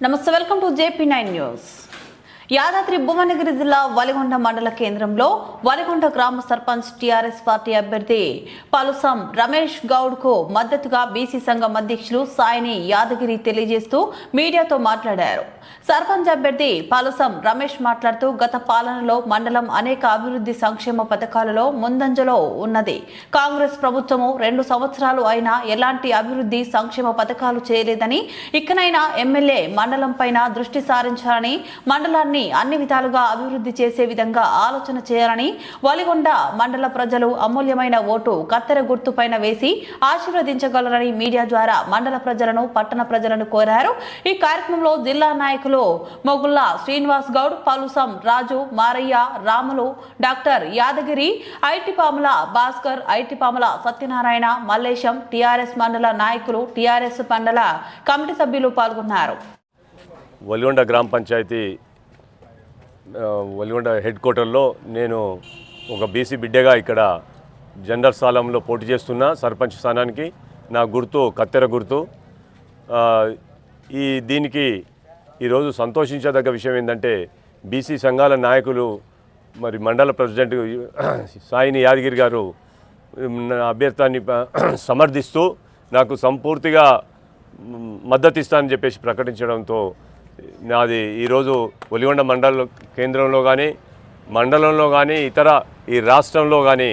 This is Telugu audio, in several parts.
నమస్తే welcome to JP nine news Yadadri Bhuvanagiri జిల్లా వలిగొండ మండల కేంద్రంలో వలిగొండ గ్రామ సర్పంచ్ టీఆర్ఎస్ పార్టీ అభ్యర్థి పలుసం రమేష్ గౌడ్కు మద్దతుగా బీసీ సంఘం అధ్యక్షులు సాయిని యాదగిరి తెలియజేస్తూ మీడియాతో మాట్లాడారు. సర్పంచ్ అభ్యర్థి పలుసం రమేష్ మాట్లాడుతూ గత పాలనలో మండలం అనేక అభివృద్ధి సంక్షేమ పథకాలలో ముందంజలో ఉన్నది. కాంగ్రెస్ ప్రభుత్వము రెండు సంవత్సరాలు అయినా ఎలాంటి అభివృద్ధి సంక్షేమ పథకాలు చేయలేదని ఇకనైనా ఎమ్మెల్యే మండలం పైన దృష్టి సారించాలని మండలాన్ని అన్ని విధాలుగా అభివృద్ధి చేసే విధంగా ఆలోచన చేయాలని వలిగొండ మండల ప్రజలు అమూల్యమైన ఓటు కత్తెర గుర్తు పైన వేసి ఆశీర్వదించగలరని మీడియా ద్వారా మండల ప్రజలను పట్టణ ప్రజలను కోరారు. ఈ కార్యక్రమంలో జిల్లా నాయకులు మొగుల్లా శ్రీనివాస్ గౌడ్ పలుసం రాజు మారయ్య రాములు డాక్టర్ యాదగిరి ఐటిపాముల భాస్కర్ ఐటిపాముల సత్యనారాయణ మల్లేశం టిఆర్ఎస్ మండల నాయకులు టిఆర్ఎస్ మండల కమిటీ సభ్యులు పాల్గొన్నారు. వలిగొండ గ్రామ పంచాయతీ వలిగొండ హెడ్ క్వార్టర్లో నేను ఒక బీసీ బిడ్డగా ఇక్కడ జనరల్ స్థానంలో పోటీ చేస్తున్న సర్పంచ్ స్థానానికి నా గుర్తు కత్తెర గుర్తు. ఈ దీనికి ఈరోజు సంతోషించదగ్గ విషయం ఏంటంటే బీసీ సంఘాల నాయకులు మరి మండల ప్రెసిడెంట్ సాయిని యాదగిరి గారు నా అభ్యర్థాన్ని సమర్థిస్తూ నాకు సంపూర్తిగా మ్, మద్దతు ఇస్తానని చెప్పేసి ప్రకటించడంతో నాది ఈరోజు ఒలిగొండ మండల కేంద్రంలో కానీ మండలంలో కానీ ఇతర ఈ రాష్ట్రంలో కానీ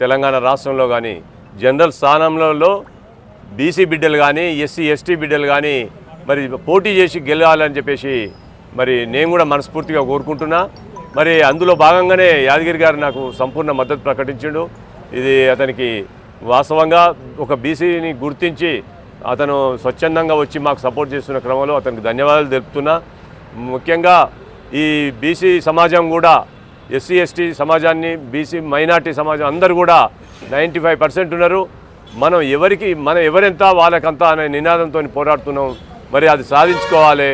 తెలంగాణ రాష్ట్రంలో కానీ జనరల్ స్థానంలో బీసీ బిడ్డలు కానీ ఎస్సీ ఎస్టీ బిడ్డలు కానీ మరి పోటీ చేసి గెలవాలని చెప్పేసి మరి నేను కూడా మనస్ఫూర్తిగా కోరుకుంటున్నా. మరి అందులో భాగంగానే యాదగిరి గారు నాకు సంపూర్ణ మద్దతు ప్రకటించిండు. ఇది అతనికి వాస్తవంగా ఒక బీసీని గుర్తించి అతను స్వచ్ఛందంగా వచ్చి మాకు సపోర్ట్ చేస్తున్న క్రమంలో అతనికి ధన్యవాదాలు తెలుపుతున్నా. ముఖ్యంగా ఈ బీసీ సమాజం కూడా ఎస్సీ ఎస్టీ సమాజాన్ని బీసీ మైనార్టీ సమాజం అందరూ కూడా నైంటీ ఫైవ్ పర్సెంట్ ఉన్నారు. మనం ఎవరికి మనం ఎవరెంత వాళ్ళకంతా అనే నినాదంతో పోరాడుతున్నాం. మరి అది సాధించుకోవాలి.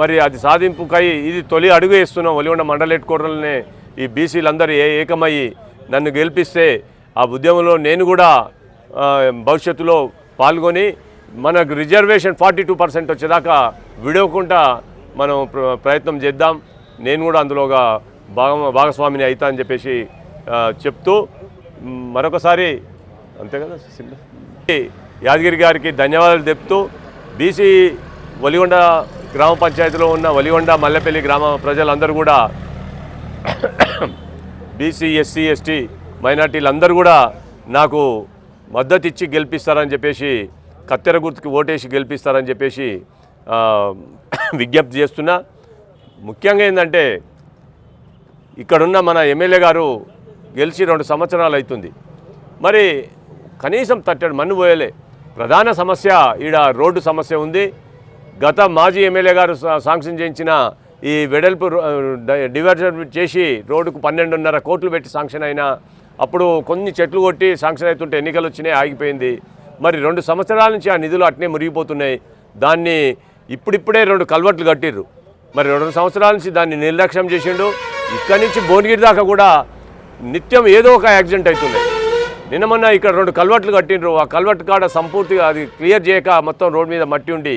మరి అది సాధింపుకై ఇది తొలి అడుగు వేస్తున్నాం. ఒలిగొండ మండల హెడ్ ఈ బీసీలందరూ ఏ ఏకమయ్యి నన్ను గెలిపిస్తే ఆ ఉద్యమంలో నేను కూడా భవిష్యత్తులో పాల్గొని మనకు రిజర్వేషన్ ఫార్టీ టూ పర్సెంట్ వచ్చేదాకా విడవకుండా మనం ప్ర- ప్రయత్నం చేద్దాం. నేను కూడా అందులోగా భాగం భాగస్వామిని అవుతా అని చెప్పేసి చెప్తూ మరొకసారి అంతే కదా యాదగిరి గారికి ధన్యవాదాలు చెప్తూ బీసీ వలిగొండ గ్రామ పంచాయతీలో ఉన్న వలిగొండ మల్లెపల్లి గ్రామ ప్రజలందరూ కూడా బీసీ ఎస్సీ ఎస్టీ మైనార్టీలు అందరూ కూడా నాకు మద్దతు ఇచ్చి గెలిపిస్తారని చెప్పేసి కత్తెర గుర్తుకి ఓటేసి గెలిపిస్తారని చెప్పేసి విజ్ఞప్తి చేస్తున్నా. ముఖ్యంగా ఏంటంటే ఇక్కడున్న మన ఎమ్మెల్యే గారు గెలిచి రెండు సంవత్సరాలు అవుతుంది మరి కనీసం తట్టడు మన్ను పోయలే. ప్రధాన సమస్య ఈడ రోడ్డు సమస్య ఉంది. గత మాజీ ఎమ్మెల్యే గారు శాంక్షన్ చేయించిన ఈ వెడల్పు డివర్జన్ చేసి రోడ్డుకు పన్నెండున్నర కోట్లు పెట్టి శాంక్షన్ అయినా అప్పుడు కొన్ని చెట్లు కొట్టి శాంక్షన్ అవుతుంటే ఎన్నికలు వచ్చినాయి ఆగిపోయింది. మరి రెండు సంవత్సరాల నుంచి ఆ నిధులు అట్నే మురిగిపోతున్నాయి. దాన్ని ఇప్పుడిప్పుడే రెండు కల్వర్ట్లు కట్టిర్రు. మరి రెండు సంవత్సరాల నుంచి దాన్ని నిర్లక్ష్యం చేసిండు. ఇక్కడి నుంచి భువనగిరి దాకా కూడా నిత్యం ఏదో ఒక యాక్సిడెంట్ అవుతుంది నిన్న మొన్న ఇక్కడ రెండు కల్వర్ట్లు కట్టిండ్రు ఆ కల్వర్ట్ కాడ సంపూర్తిగా అది క్లియర్ చేయక మొత్తం రోడ్ మీద మట్టి ఉండి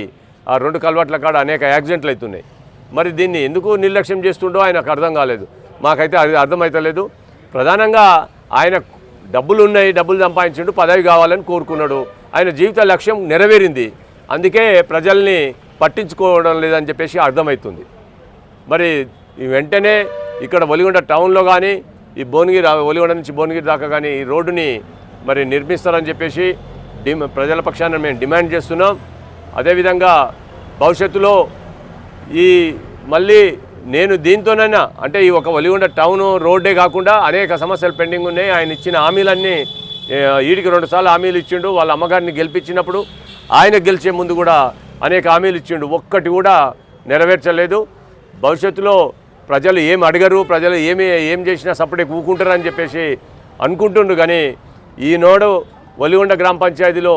ఆ రెండు కల్వర్ట్ల కాడ అనేక యాక్సిడెంట్లు అవుతున్నాయి మరి దీన్ని ఎందుకు నిర్లక్ష్యం చేస్తుండో ఆయనకు అర్థం కాలేదు. మాకైతే అది అర్థమవుతలేదు ప్రధానంగా ఆయన డబ్బులు ఉన్నాయి డబ్బులు సంపాదించిండు పదవి కావాలని కోరుకున్నాడు. ఆయన జీవిత లక్ష్యం నెరవేరింది. అందుకే ప్రజల్ని పట్టించుకోవడం లేదని చెప్పేసి అర్థమవుతుంది. మరి ఈ వెంటనే ఇక్కడ ఒలిగొండ టౌన్లో కానీ ఈ భువనగిరి ఒలిగొండ నుంచి భువనగిరి దాకా కానీ ఈ రోడ్డుని మరి నిర్మిస్తారని చెప్పేసి ప్రజల పక్షాన మేము డిమాండ్ చేస్తున్నాం. అదేవిధంగా భవిష్యత్తులో ఈ మళ్ళీ నేను దీంతోనైనా అంటే ఈ ఒక ఒలిగొండ టౌన్ రోడ్డే కాకుండా అనేక సమస్యలు పెండింగ్ ఉన్నాయి. ఆయన ఇచ్చిన హామీలన్నీ ఈడికి రెండుసార్లు హామీలు ఇచ్చిండు. వాళ్ళ అమ్మగారిని గెలిపించినప్పుడు ఆయన గెలిచే ముందు కూడా అనేక హామీలు ఇచ్చిండు. ఒక్కటి కూడా నెరవేర్చలేదు. భవిష్యత్తులో ప్రజలు ఏం అడగరు ప్రజలు ఏమి ఏం చేసినా సపడే కూకుంటారని చెప్పేసి అనుకుంటుండు. కానీ ఈనాడు ఒలిగొండ గ్రామ పంచాయతీలో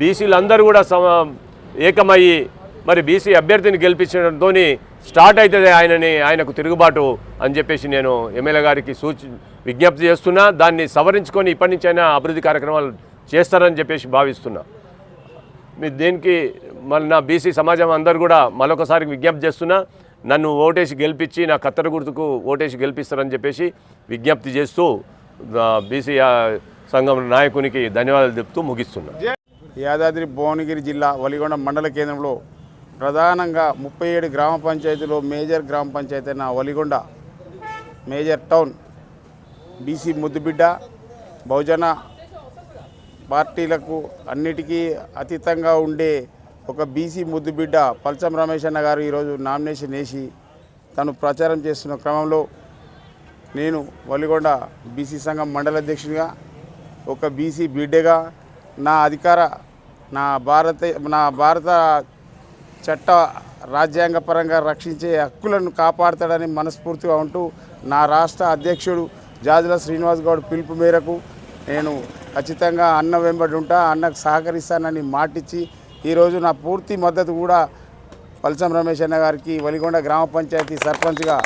బీసీలందరూ కూడా సమ ఏకమయ్యి మరి బీసీ అభ్యర్థిని గెలిపించడంతో స్టార్ట్ అవుతుంది ఆయనని ఆయనకు తిరుగుబాటు అని చెప్పేసి నేను ఎమ్మెల్యే గారికి సూచి విజ్ఞప్తి చేస్తున్నా. దాన్ని సవరించుకొని ఇప్పటి నుంచి అయినా అభివృద్ధి కార్యక్రమాలు చేస్తారని చెప్పేసి భావిస్తున్నా. మీరు దేనికి మళ్ళీ నా బీసీ సమాజం అందరు కూడా మరొకసారి విజ్ఞప్తి చేస్తున్నా. నన్ను ఓటేసి గెలిపించి నా కత్తెర గుర్తుకు ఓటేసి గెలిపిస్తారని చెప్పేసి విజ్ఞప్తి చేస్తూ బీసీ సంఘం నాయకునికి ధన్యవాదాలు చెప్తూ ముగిస్తున్నా. యాదాద్రి భువనగిరి జిల్లా వలిగొండ మండల కేంద్రంలో ప్రధానంగా ముప్పై ఏడు గ్రామ పంచాయతీలో మేజర్ గ్రామ పంచాయతీ అయిన వలిగొండ మేజర్ టౌన్ బీసీ ముద్దుబిడ్డ బహుజన పార్టీలకు అన్నిటికీ అతీతంగా ఉండే ఒక బీసీ ముద్దుబిడ్డ పల్చం రమేష్ అన్న గారు ఈరోజు నామినేషన్ వేసి తను ప్రచారం చేస్తున్న క్రమంలో నేను వలిగొండ బీసీ సంఘం మండల అధ్యక్షునిగా ఒక బీసీ బిడ్డగా నా అధికార నా భారత నా భారత చట్ట రాజ్యాంగపరంగా రక్షించే హక్కులను కాపాడతాడని మనస్ఫూర్తిగా ఉంటూ నా రాష్ట్ర అధ్యక్షుడు జాజుల శ్రీనివాస్ గౌడ్ పిలుపు మేరకు నేను ఖచ్చితంగా అన్న వెంబడి ఉంటా అన్నకు సహకరిస్తానని మాటిచ్చి ఈరోజు నా పూర్తి మద్దతు కూడా పల్సం రమేష్ అన్న గారికి వలిగొండ గ్రామ పంచాయతీ సర్పంచ్గా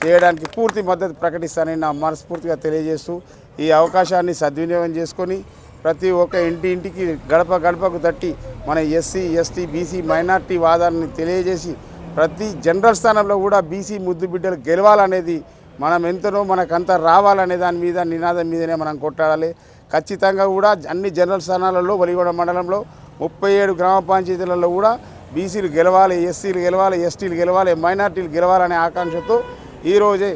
చేయడానికి పూర్తి మద్దతు ప్రకటిస్తానని నా మనస్ఫూర్తిగా తెలియజేస్తూ ఈ అవకాశాన్ని సద్వినియోగం చేసుకొని ప్రతి ఒక్క ఇంటి ఇంటికి గడప గడపకు తట్టి మన ఎస్సీ ఎస్టీ బీసీ మైనార్టీ వాదాన్ని తెలియజేసి ప్రతి జనరల్ స్థానంలో కూడా బీసీ ముద్దు బిడ్డలు గెలవాలనేది మనం ఎంతనో మనకంత రావాలనే దాని మీద నినాదం మీదనే మనం కొట్టాడాలి ఖచ్చితంగా కూడా అన్ని జనరల్ స్థానాలలో వలిగొండ మండలంలో ముప్పై ఏడు గ్రామ పంచాయతీలలో కూడా బీసీలు గెలవాలి ఎస్సీలు గెలవాలి ఎస్టీలు గెలవాలి మైనార్టీలు గెలవాలనే ఆకాంక్షతో ఈరోజే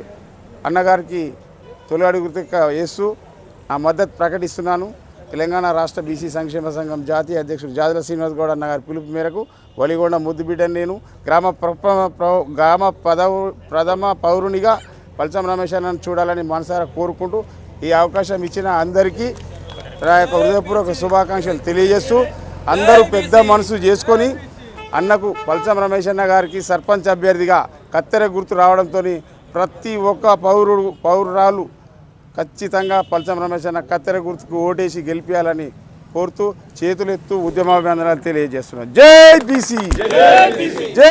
అన్నగారికి తొలి అడుగు వేస్తూ నా మద్దతు ప్రకటిస్తున్నాను. తెలంగాణ రాష్ట్ర బీసీ సంక్షేమ సంఘం జాతీయ అధ్యక్షుడు జాదుల శ్రీనివాస్ గౌడ్ అన్న గారి పిలుపు మేరకు వలిగొండ ముద్దుబిడ్డ నేను గ్రామ ప్రప- గ్రామ పదవు ప్రథమ పౌరునిగా పల్చం రమేష్ అన్నను చూడాలని మనసారా కోరుకుంటూ ఈ అవకాశం ఇచ్చిన అందరికీ నా యొక్క హృదయపూర్వక శుభాకాంక్షలు తెలియజేస్తూ అందరూ పెద్ద మనసు చేసుకొని అన్నకు పల్చం రమేష్ అన్న గారికి సర్పంచ్ అభ్యర్థిగా కత్తెర గుర్తు రావడంతో ప్రతి ఒక్క పౌరుడు పౌరురాలు ఖచ్చితంగా పల్చం రమేష్ అన్న కత్తెర గుర్తుకు ఓటేసి గెలిపించాలని కోరుతూ చేతులెత్తు ఉద్యమాభివందనాలు తెలియజేస్తున్నాను జై బీసీ! జై